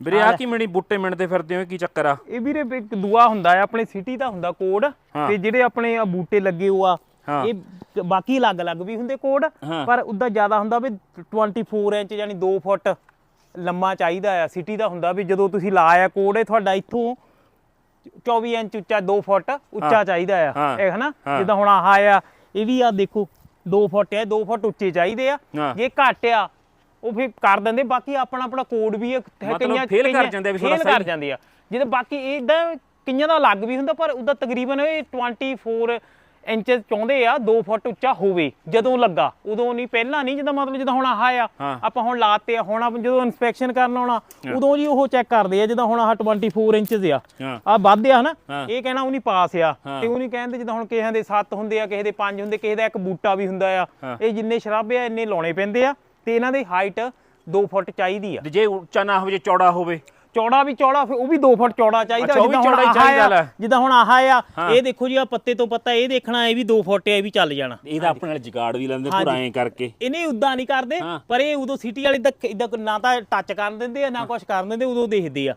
ਵੀਰੇ ਆ ਕੀ ਮਿਣੀ ਬੂਟੇ ਮਿਣਦੇ ਫਿਰਦੇ ਹੋ ਕੀ ਚੱਕਰ ਆ ਇਹ ਵੀਰੇ ਇੱਕ ਦੂਆ ਹੁੰਦਾ ਹੈ ਆਪਣੇ ਸਿਟੀ ਦਾ ਹੁੰਦਾ ਕੋਡ। ਤੇ ਜਿਹੜੇ ਆਪਣੇ ਬੂਟੇ ਲੱਗੇ ਹੋ ਆ। ਇਹ ਬਾਕੀ ਅਲੱਗ-ਅਲੱਗ ਵੀ ਹੁੰਦੇ ਕੋਡ। ਪਰ ਉਦਾਂ ਜ਼ਿਆਦਾ ਹੁੰਦਾ ਵੀ 24 ਇੰਚ ਯਾਨੀ 2 ਫੁੱਟ ਲੰਮਾ ਚਾਹੀਦਾ ਆ ਸਿਟੀ ਦਾ ਹੁੰਦਾ ਵੀ ਜਦੋਂ ਤੁਸੀਂ ਲਾਇਆ ਕੋਡ ਇਹ ਤੁਹਾਡਾ ਇੱਥੋਂ 24 ਇੰਚ ਉੱਚਾ 2 ਫੁੱਟ ਉੱਚਾ ਚਾਹੀਦਾ ਆ। ਇਹ ਹਨਾ। ਜਿੱਦਾਂ ਹੁਣ ਆਹ ਆ ਇਹ ਵੀ ਆ ਦੇਖੋ 2 ਫੁੱਟ ਆ 2 ਫੁੱਟ ਉੱਚੇ ਚਾਹੀਦੇ ਆ। ਜੇ ਘੱਟ ਆ ਉਹ ਫਿਰ ਕਰ ਦਿੰਦੇ ਬਾਕੀ ਆਪਣਾ ਆਪਣਾ ਕੋਡ ਵੀ ਹੈ ਮਤਲਬ fail ਕਰ ਜਾਂਦੇ ਵੀ ਥੋੜ੍ਹਾ fail ਕਰ ਸਹੀ। ਜਾਂਦੇ ਆ ਜਿਹਦੇ ਬਾਕੀ ਇਦਾਂ ਕਈਆਂ ਦਾ ਅਲੱਗ ਵੀ ਹੁੰਦਾ ਪਰ ਉਹਦਾ ਤਕਰੀਬਨ ਇਹ 24 ਇੰਚ ਚਾਹੁੰਦੇ ਆ 2 ਫੁੱਟ ਉੱਚਾ ਹੋਵੇ ਜਦੋਂ ਲੱਗਾ ਉਦੋਂ ਨਹੀਂ ਪਹਿਲਾਂ ਨਹੀਂ ਜਦੋਂ ਮਤਲਬ ਜਦੋਂ ਹੁਣ ਆਹ ਆ। ਆਪਾਂ ਹੁਣ ਲਾਤੇ ਆ ਹੁਣ ਆਪਾਂ ਜਦੋਂ ਇਨਸਪੈਕਸ਼ਨ ਕਰਨ ਆਉਣਾ ਉਦੋਂ ਜੀ ਉਹ ਚੈੱਕ ਕਰਦੇ ਆ ਜਦੋਂ ਹੁਣ ਆਹ 24 ਇੰਚਸ ਆ ਆ ਵੱਧ ਆ ਹਨਾ। ਇਹ ਕਹਿਣਾ ਉਹ ਨਹੀਂ ਪਾਸ ਆ। ਤੇ ਉਹ ਨਹੀਂ ਕਹਿੰਦੇ ਜਿੱਦਾਂ ਹੁਣ ਕਿਸੇ ਦੇ 7 ਹੁੰਦੇ ਆ ਕਿਸੇ ਦੇ 5 ਹੁੰਦੇ ਕਿਸੇ ਦਾ ਇੱਕ ਬੂਟਾ ਵੀ ਹੁੰਦਾ ਆ। ਇਹ ਜਿੰਨੇ ਸ਼ਰਾਬ ਆ ਇੰਨੇ ਲਾਉਣੇ ਪੈਂਦੇ ਆ ਤੇ ਇਹਨਾਂ ਦੀ ਹਾਈਟ 2 ਫੁੱਟ ਚਾਹੀਦੀ ਆ। ਤੇ ਜੇ ਉੱਚਾ ਨਾ ਹੋਵੇ ਜੇ ਚੌੜਾ ਹੋਵੇ। ਚੌੜਾ ਵੀ ਚੌੜਾ ਫਿਰ ਉਹ ਵੀ 2 ਫੁੱਟ ਚੌੜਾ ਚਾਹੀਦਾ ਵੀ ਹੁਣ ਆਹ ਆ। ਜਿੱਦਾਂ ਹੁਣ ਆਹ ਆ। ਇਹ ਦੇਖੋ ਜੀ ਆ ਪੱਤੇ ਤੋਂ ਪੱਤਾ ਇਹ ਦੇਖਣਾ ਇਹ ਵੀ 2 ਫੁੱਟ ਇਹ ਵੀ ਚੱਲ ਜਾਣਾ। ਇਹਦਾ ਆਪਣੇ ਨਾਲ ਜਗਾੜ ਵੀ ਲੈਂਦੇ ਪੂਰਾ ਐਂ ਕਰਕੇ। ਇਹਨੇ ਉਦਾਂ ਨਹੀਂ ਕਰਦੇ। ਪਰ ਇਹ ਉਦੋਂ ਸਿਟੀ ਵਾਲੇ ਤਾਂ ਇਦਾਂ ਨਾ ਤਾਂ ਟੱਚ ਕਰਨ ਦਿੰਦੇ ਆ ਨਾ ਕੁਝ ਕਰਨ ਦਿੰਦੇ ਉਦੋਂ ਦੇਖਦੇ ਆ।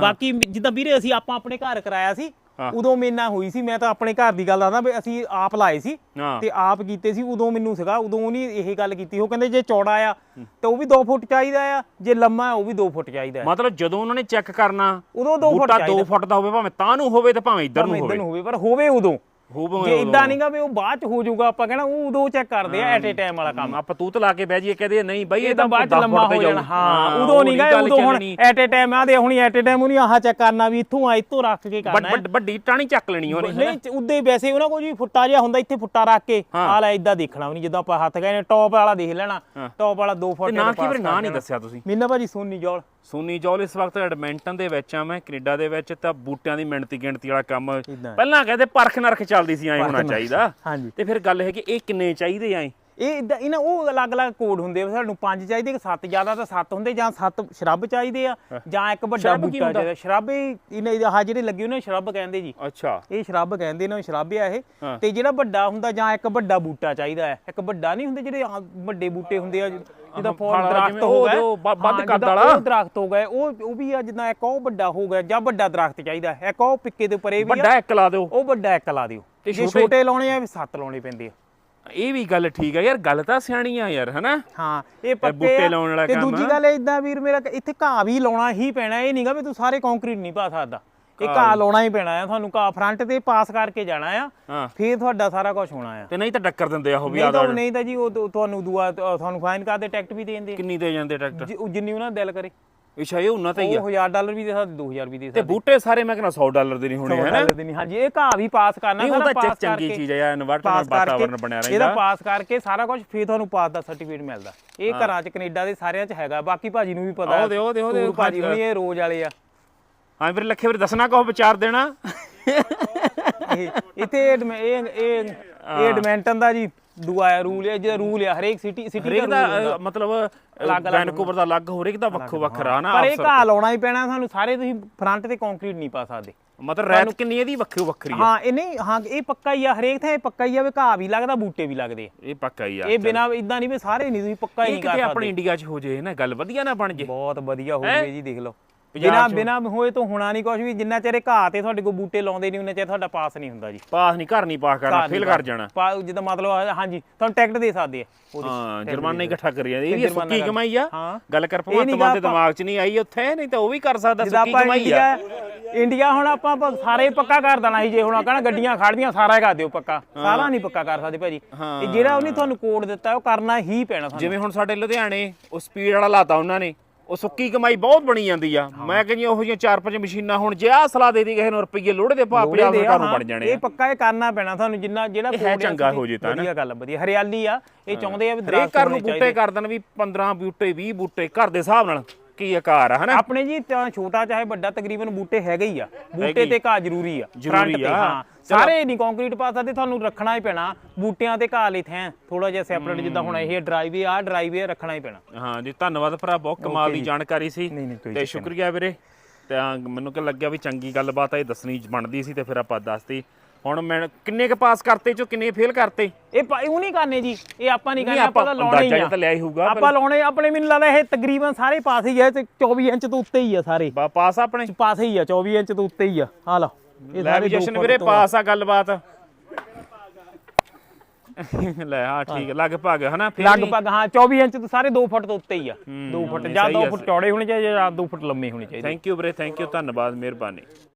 ਬਾਕੀ ਜਿੱਦਾਂ ਵੀਰੇ ਅਸੀਂ ਆਪਾਂ ਆਪਣੇ ਘਰ ਕਰਾਇਆ ਸੀ ਉਦੋਂ ਮੇਨਾ ਹੋਈ ਸੀ ਮੈਂ ਤਾਂ ਆਪਣੇ ਘਰ ਦੀ ਗੱਲ ਦੱਸਦਾ ਵੀ ਅਸੀਂ ਆਪ ਲਾਏ ਸੀ ਤੇ ਆਪ ਕੀਤੇ ਸੀ ਉਦੋਂ ਮੈਨੂੰ ਸੀਗਾ ਉਦੋਂ ਨਹੀਂ ਇਹ ਗੱਲ ਕੀਤੀ। ਉਹ ਕਹਿੰਦੇ ਜੇ ਚੌੜਾ ਆ ਤਾਂ ਉਹ ਵੀ 2 ਫੁੱਟ ਚਾਹੀਦਾ ਆ ਜੇ ਲੰਮਾ ਉਹ ਵੀ 2 ਫੁੱਟ ਚਾਹੀਦਾ ਮਤਲਬ ਜਦੋਂ ਉਹਨਾਂ ਨੇ ਚੈੱਕ ਕਰਨਾ ਉਦੋਂ 2 ਫੁੱਟ ਬੂਟਾ 2 ਚਾਹੀਦਾ। ਫੁੱਟ ਦਾ ਹੋਵੇ ਭਾਵੇਂ ਤਾਂ ਨੂੰ ਹੋਵੇ ਤੇ ਭਾਵੇਂ ਇੱਧਰ ਨੂੰ ਹੋਵੇ ਪਰ ਹੋਵੇ ਉਦੋਂ। ਹੋਵੇ ਜੇ ਇਦਾਂ ਨਹੀਂਗਾ ਵੀ ਉਹ ਬਾਅਦ ਚ ਹੋ ਜਾਊਗਾ ਆਪਾਂ ਕਹਿਣਾ ਉਹ ਉਦੋਂ ਚੈੱਕ ਕਰਦੇ ਆ ਐਟ ਏ ਟਾਈਮ ਵਾਲਾ ਕੰਮ ਆਪਾਂ ਤੂਤ ਲਾ ਕੇ ਬਹਿ ਜਾਈਏ ਕਹਦੇ ਨਹੀਂ ਬਾਈ ਇਹ ਤਾਂ ਬਾਅਦ ਚ ਲੰਮਾ ਹੋ ਜਾਣਾ। ਹਾਂ ਉਦੋਂ ਨਹੀਂਗਾ ਉਦੋਂ ਹੁਣ। ਐਟ ਏ ਟਾਈਮ ਆ ਦੇ ਹੁਣੀ ਐਟ ਏ ਟਾਈਮ ਉਹਨੀ ਆਹ ਚੈੱਕ ਕਰਨਾ ਵੀ ਇੱਥੋਂ ਆ ਇੱਥੋਂ ਰੱਖ ਕੇ ਕਰਨਾ ਹੈ ਵੱਡ- ਟਾਣੀ ਚੱਕ ਲੈਣੀ ਉਹਨੇ ਹਨਾ? ਨਹੀਂ ਉਦੇ ਵੈਸੇ ਉਹਨਾਂ ਕੋਲ ਜੀ ਫੁੱਟਾ ਜਿਹਾ ਹੁੰਦਾ ਇੱਥੇ ਫੁੱਟਾ ਰੱਖ ਕੇ। ਆ ਲੈ ਇਦਾਂ ਦੇਖਣਾ ਨਹੀਂ ਜਦੋਂ ਆਪਾਂ ਹੱਥ ਗਏ ਨੇ ਟੌਪ ਵਾਲਾ ਦੇਖ ਲੈਣਾ। ਟੌਪ ਵਾਲਾ 2 ਤੇ ਫੁੱਟ ਨਾ ਕੀ ਵੀਰੇ ਨਾਂ ਨਹੀਂ ਦੱਸਿਆ ਤੁਸੀਂ ਮੀਨਾ ਭਾਜੀ ਸੋਨੀ ਜੋਲ ਸੋਨੀ ਜੌਲ ਇਸ ਵਕਤ ਐਡਮਿੰਟਨ ਦੇ ਵਿੱਚ ਆ ਮੈਂ ਕੈਨੇਡਾ ਦੇ ਵਿੱਚ ਤਾਂ ਬੂਟਿਆਂ ਦੀ ਮਿਣਤੀ ਗਿਣਤੀ ਵਾਲਾ ਕੰਮ। ਪਹਿਲਾਂ ਕਹਿੰਦੇ ਪਰਖ ਨਰਖ ਚੱਲਦੀ ਸੀ ਐ ਹੋਣਾ। ਚਾਹੀਦਾ। ਹਾਂਜੀ। ਤੇ ਫਿਰ ਗੱਲ ਹੈ ਕਿ ਇਹ ਕਿੰਨੇ ਚਾਹੀਦੇ ਆ ਇਹ ਇਦਾਂ ਇਹਨਾਂ ਉਹ ਅਲੱਗ-ਅਲੱਗ ਕੋਡ ਹੁੰਦੇ ਆ ਸਾਨੂੰ ਪੰਜ ਚਾਹੀਦੇ ਕਿ ਸੱਤ ਜ਼ਿਆਦਾ ਤਾਂ ਸੱਤ ਹੁੰਦੇ ਜਾਂ ਸੱਤ ਸ਼ਰਬ ਚਾਹੀਦੇ ਆ ਜਾਂ ਇੱਕ ਵੱਡਾ ਬੂਟਾ ਹੁੰਦਾ? ਚਾਹੀਦਾ। ਸ਼ਰਬ ਇਹ ਇਹਨਾਂ ਦੇ ਆਹ ਜਿਹੜੇ ਲੱਗੇ ਉਹਨਾਂ ਸ਼ਰਬ ਕਹਿੰਦੇ ਜੀ। ਅੱਛਾ। ਇਹ ਸ਼ਰਬ ਕਹਿੰਦੇ ਨੇ ਸ਼ਰਬ ਆ ਇਹ। ਤੇ ਜਿਹੜਾ ਵੱਡਾ ਹੁੰਦਾ ਜਾਂ ਇੱਕ ਵੱਡਾ ਬੂਟਾ ਚਾਹੀਦਾ ਹੈ। ਇੱਕ ਵੱਡਾ ਨਹੀਂ ਹੁੰਦੇ ਜਿਹੜੇ ਵੱਡੇ ਬੂਟੇ ਹੁੰਦੇ ਆ ਜਿੱਦਾਂ ਫੋਰ ਦਰਖਤ ਹੋ ਬ- ਵੱਧ ਕੱਦ ਵਾਲਾ। ਉਹ ਦਰਖਤ ਹੋ ਗਏ ਉਹ ਉਹ ਵੀ ਆ ਜਿੱਦਾਂ ਇੱਕ ਉਹ ਵੱਡਾ ਹੋ ਗਿਆ ਜਾਂ ਵੱਡਾ ਦਰਖਤ ਚਾਹੀਦਾ ਇੱਕ ਉਹ ਪਿੱਕੇ ਦੇ ਉੱਪਰ ਇਹ ਵੀ ਆ। ਵੱਡਾ ਇੱਕ ਲਾ ਦਿਓ। ਉਹ ਵੱਡਾ ਇੱਕ ਲਾ ਦਿਓ। ਤੇ ਜੇ ਛੋਟੇ- ਲਾਉਣੇ ਆ ਵੀ ਸੱਤ ਲਾਉਣੇ ਪੈਂਦੇ ਆ। ਇਹ ਵੀ ਗੱਲ ਠੀਕ ਹੈ ਯਾਰ ਗੱਲ ਤਾਂ ਸਿਆਣੀ ਆ ਯਾਰ ਹਨਾ? ਹਾਂ ਇਹ ਪੱਕੇ ਬੂਟੇ ਆ। ਲਾਉਣ ਵਾਲਾ ਤੇ ਕੰਮ ਦੂਜੀ ਆ। ਗੱਲ ਇਦਾਂ ਵੀਰ ਮੇਰਾ ਇੱਥੇ ਘਾਹ ਵੀ ਲਾਉਣਾ ਹੀ ਪੈਣਾ ਇਹ ਨਹੀਂਗਾ ਵੀ ਤੂੰ ਸਾਰੇ ਕੰਕਰੀਟ ਨਹੀਂ ਪਾ ਸਕਦਾ। ਇਹ ਘਾਹ ਲਾਉਣਾ ਹੀ ਪੈਣਾ ਆ ਤੁਹਾਨੂੰ ਘਾਹ ਫਰੰਟ ਤੇ ਪਾਸ ਕਰਕੇ ਜਾਣਾ ਆ ਫੇਰ ਤੁਹਾਡਾ ਸਾਰਾ ਕੁਝ ਹੋਣਾ ਆ। ਤੇ ਨਹੀਂ ਤਾਂ ਟੱਕਰ ਦਿੰਦੇ ਆ ਉਹ ਵੀ ਨਹੀਂ ਤਾਂ ਆਦਾ ਨਹੀਂ ਤਾਂ ਜੀ ਉਹ ਤੁ- ਤੁਹਾਨੂੰ ਦੁਆ ਤੁਹਾਨੂੰ ਫਾਈਨ ਕਰਦੇ ਟਿਕਟ ਵੀ ਦੇ। ਦਿੰਦੇ ਆ। ਕਿੰਨੀ ਦੇ ਜਾਂਦੇ ਉਹ ਜਿੰਨੀ ਉਹਨਾਂ ਦਿਲ ਕਰੇ। ਅੱਛਾ ਇਹ ਉਹਨਾਂ ਤੇ ਹੀ ਆ। ਉਹ 1000 ਡਾਲਰ ਵੀ ਦੇ ਸਕਦੇ 2000 ਵੀ ਦੇ ਤੇ ਸਕਦੇ। ਬੂਟੇ ਸਾਰੇ ਮੈਂ ਕਹਿੰਦਾ 100 ਡਾਲਰ ਦੇ ਨਹੀਂ ਹੋਣੇ ਦੇ ਨਹੀਂ ਹਾਂਜੀ ਇਹ ਘਾਹ ਵੀ ਪਾਸ ਕਰਨਾ ਨਹੀਂ ਉਹ ਤਾਂ ਚੰਗੀ ਚੀਜ਼ ਹੈ ਇਨਵਰਟਰ ਕਰਕੇ ਬਣਿਆ ਇਹਦਾ ਰਹਿੰਦਾ। ਪਾਸ ਕਰਕੇ ਸਾਰਾ ਕੁਝ ਫੇਰ ਤੁਹਾਨੂੰ ਪਾਸ ਦਾ ਸਰਟੀਫਿਕੇਟ ਮਿਲਦਾ। ਇਹ ਘਰਾਂ 'ਚ ਕੈਨੇਡਾ ਦੇ ਸਾਰਿਆਂ 'ਚ ਹੈਗਾ ਬਾਕੀ ਭਾਜੀ ਨੂੰ ਵੀ ਪਤਾ ਦਿਓ, ਦਿਓ, ਦਿਓ, ਟੂਰ ਭਾਜੀ ਹੁਣੀ ਇਹ ਰੋਜ਼ ਵਾਲੇ ਆ। ਹਾਂ ਵੀਰੇ ਲੱਖੇ ਵੀਰੇ ਦੱਸਣਾ ਕਹੋ ਵਿਚਾਰ ਦੇਣਾ। ਇਹ ਇੱਥੇ ਇਹ ਇਹ ਇਹ ਐਡਮਿੰਟਨ ਦਾ ਜੀ ਦੁਆ ਹੈ ਰੂਲ ਹੈ ਜਿਹੜਾ ਰੂਲ ਹੈ ਹਰੇਕ ਸਿਟੀ ਸਿਟੀ ਹਰੇਕ ਦਾ ਮਤਲਬ ਵੈਨਕੂਵਰ ਦਾ ਅਲੱਗ ਹੋ ਹਰੇਕ ਦਾ ਵੱਖੋ ਵੱਖਰਾ ਨਾ ਪਰ ਇਹ। ਘਾਹ ਲਾਉਣਾ ਹੀ ਪੈਣਾ ਸਾਨੂੰ ਸਾਰੇ ਤੁਸੀਂ ਫਰੰਟ ਤੇ ਕੰਕਰੀਟ ਨਹੀਂ ਪਾ ਸਕਦੇ। ਮਤਲਬ ਰੈਤ ਕਿੰਨੀ ਇਹਦੀ? ਵੱਖਰੀ ਵੱਖਰੀ ਆ ਹਾਂ ਇਹ ਨਹੀਂ ਹਾਂ ਇਹ ਪੱਕਾ ਹੀ ਆ ਹਰੇਕ ਥਾਂ ਇਹ ਪੱਕਾ ਹੀ ਆ ਵੀ ਘਾਹ ਵੀ ਲੱਗਦਾ ਬੂਟੇ ਵੀ ਲੱਗਦੇ ਆ। ਇਹ ਪੱਕਾ ਹੀ ਆ ਇਹ ਬਿਨਾ ਇਦਾਂ ਨਹੀਂ ਵੀ ਸਾਰੇ ਨਹੀਂ ਤੁਸੀਂ ਪੱਕਾ ਹੀ ਇਹ ਨਹੀਂ ਕਰ ਕਿਤੇ ਸਕਦੇ। ਆਪਣੇ ਇੰਡੀਆ 'ਚ ਹੋ ਜੇ ਨਾ ਗੱਲ ਵਧੀਆ ਨਾ ਬਣ ਜੇ। ਬਹੁਤ ਵਧੀਆ ਹੋ ਹੈਂ? ਗਏ ਜੀ ਦੇਖ ਲਓ। ਬਿਨਾ। ਬਿਨਾ ਹੋਏ ਤੋਂ ਹੋਣਾ ਨਹੀਂ ਕੁਝ ਵੀ ਜਿੰਨਾ ਚਿਰ ਇਹ ਘਾਹ ਤੇ ਤੁਹਾਡੇ ਕੋਲ ਬੂਟੇ ਲਾਉਂਦੇ ਨਹੀਂ ਉਹਨਾਂ ਚਿਰ ਤੁਹਾਡਾ ਪਾਸ ਨਹੀਂ ਹੁੰਦਾ ਜੀ। ਪਾਸ ਨਹੀਂ ਘਰ ਨਹੀਂ ਪਾਸ ਕਰਨਾ ਫੇਲ ਕਰ ਜਾਣਾ। ਜਿੱਦਾਂ ਮਤਲਬ ਹਾਂਜੀ ਤੁਹਾਨੂੰ ਟਿਕਟ ਦੇ ਸਕਦੇ ਆ। ਹਾਂ ਜੁਰਮਾਨਾ ਇਕੱਠਾ ਕਰੀ ਜਾਂਦੇ। ਇਹ ਸੁੱਕੀ ਕਮਾਈ ਆ। ਗੱਲ ਕਰ ਭਗਵੰਤ ਮਾਨ ਦੇ ਦਿਮਾਗ 'ਚ ਨਹੀਂ ਆਈ ਉੱਥੇ ਨਹੀਂ ਤਾਂ ਉਹ ਵੀ ਕਰ ਸਕਦਾ ਸੁੱਕੀ ਕਮਾਈ ਆ। ਇੰਡੀਆ ਹੁਣ ਆਪਾਂ ਸਾਰੇ ਪੱਕਾ ਕਰ ਦੇਣਾ ਸੀ ਜੇ ਹੁਣ ਕਹਣਾ ਗੱਡੀਆਂ ਖੜਦੀਆਂ ਸਾਰਾ ਕਰ ਦਿਓ ਪੱਕਾ। ਸਾਰਾ ਨਹੀਂ ਪੱਕਾ ਕਰ ਸਕਦੇ ਭਾਜੀ। ਇਹ ਜਿਹੜਾ ਉਹਨੇ ਤੁਹਾਨੂੰ ਕੋਡ ਦਿੱਤਾ ਉਹ ਕਰਨਾ ਹੀ ਪੈਣਾ ਤੁਹਾਨੂੰ ਜਿਵੇਂ ਹੁਣ ਸਾਡੇ ਲੁਧਿਆਣੇ ਉਹ ਸਪੀਡ ਵਾਲਾ ਲਾਤਾ ਉਹਨਾਂ ਨੇ। ਉਹ ਸੁੱਕੀ ਕਮਾਈ ਬਹੁਤ ਬਣੀ ਜਾਂਦੀ ਆ। ਮੈਂ ਕਹਿੰਦੀ ਉਹੋ ਜਿਹੀਆਂ ਚਾਰ ਪੰਜ ਮਸ਼ੀਨਾਂ ਹੁਣ ਜੇ ਆਹ ਸਲਾਹ ਦੇ ਦੀ ਕਿਸੇ ਨੂੰ ਰੁਪਈਏ ਲੋੜੇ ਦੇ ਭਾਅ ਪੰਜਾਬ ਸਰਕਾਰ ਨੂੰ ਬਣ ਜਾਣੇ ਇਹ ਪੱਕਾ ਇਹ ਕਰਨਾ ਪੈਣਾ ਤੁਹਾਨੂੰ ਜਿੰਨਾ ਜਿਹੜਾ ਇਹ ਚੰਗਾ ਹੋ ਜੇ ਤਾਂ ਨਾ। ਵਧੀਆ ਗੱਲ ਵਧੀਆ। ਹਰਿਆਲੀ ਆ ਇਹ ਚਾਹੁੰਦੇ ਆ ਵੀ ਦਰਖਤ ਘਰ ਨੂੰ ਬੂਟੇ ਕਰ ਦੇਣ ਵੀ 15 ਬੂਟੇ 20 ਬੂਟੇ ਘਰ ਦੇ ਹਿਸਾਬ ਨਾਲ ਕੀ ਆਕਾਰ ਆ ਹਨਾ? ਆਪਣੇ ਜੀ ਤਾਂ ਛੋਟਾ ਚਾਹੇ ਵੱਡਾ ਤਕਰੀਬਨ ਬੂਟੇ ਹੈਗੇ ਹੀ ਆ। ਬੂਟੇ। ਤੇ ਘਾਹ ਜ਼ਰੂਰੀ ਆ ਜ਼ਰੂਰੀ ਆ। ਸਾਰੇ ਨਹੀਂ ਕੰਕਰੀਟ ਪਾ ਸਕਦੇ ਤੁਹਾਨੂੰ ਰੱਖਣਾ ਹੀ ਪੈਣਾ। ਬੂਟਿਆਂ ਤੇ ਘਾਹ ਲਈ ਥੈਂ ਥੋੜਾ ਜਿਹਾ ਸੈਪਰੇਟ ਜਿੱਦਾਂ ਹੁਣ ਇਹ ਡਰਾਈਵੇ ਆ ਡਰਾਈਵੇ ਰੱਖਣਾ ਹੀ ਪੈਣਾ। ਹਾਂ ਜੀ ਧੰਨਵਾਦ ਭਰਾ ਬਹੁਤ ਕਮਾਲ ਦੀ ਜਾਣਕਾਰੀ ਸੀ। ਤੇ ਸ਼ੁਕਰੀਆ ਵੀਰੇ। ਤੇ ਮੈਨੂੰ ਕਿ ਲੱਗਿਆ ਵੀ ਚੰਗੀ ਗੱਲਬਾਤ ਆ ਇਹ ਦੱਸਣੀ ਬਣਦੀ ਸੀ ਤੇ ਫਿਰ ਆਪਾਂ ਦੱਸਤੀ। ਹੁਣ ਮੈਂ ਕਿੰਨੇ ਕ ਪਾਸ ਕਰਤੇ ਚੋ ਕਿੰਨੇ ਫੇਲ ਕਰਤੇ? ਇਹ ਉਹ ਨਹੀਂ ਕਰਨੇ ਜੀ ਇਹ ਆਪਾਂ ਨਹੀਂ ਕਰਨੇ ਆਪਾਂ ਤਾਂ ਲਾਉਣੇ ਹੀ ਆ। ਤਾਂ ਲਿਆ ਹੀ ਹੋਊਗਾ, ਆਪਾਂ ਲਾਉਣੇ ਆਪਣੇ ਮੈਨੂੰ ਲੱਗਦਾ ਇਹ ਤਕਰੀਬਨ ਸਾਰੇ ਪਾਸ ਹੀ ਆ ਤੇ 24 ਇੰਚ ਤੋਂ ਉੱਤੇ ਹੀ ਆ ਸਾਰੇ। ਪਾਸ ਆਪਣੇ? ਪਾਸ ਹੀ ਆ 24 ਇੰਚ ਤੋਂ ਉੱਤੇ ਹੀ ਆ। ਆ ਲਓ। ਲੈ ਵੀ ਜਸ਼ਨ ਵੀਰੇ ਪਾਸ ਆ। ਗੱਲਬਾਤ। ਲੈ ਹਾਂ ਠੀਕ ਹੈ ਲਗਭਗ ਹਨਾ ਫਿਰ ਲਗਭਗ ਹਾਂ 24 ਇੰਚ ਤੋਂ ਸਾਰੇ 2 ਫੁੱਟ ਤੋਂ ਉੱਤੇ ਹੀ ਆ। 2 ਫੁੱਟ ਜਾਂ ਸਹੀ 2 ਆ, ਫੁੱਟ ਚੌੜੇ ਹੋਣੇ ਚਾਹੀਦੇ ਜਾਂ 2 ਫੁੱਟ ਲੰਮੇ ਹੋਣੇ ਚਾਹੀਦੇ। ਥੈਂਕ ਯੂ ਵੀਰੇ ਥੈਂਕ ਯੂ ਧੰਨਵਾਦ ਮਿਹਰਬਾਨੀ।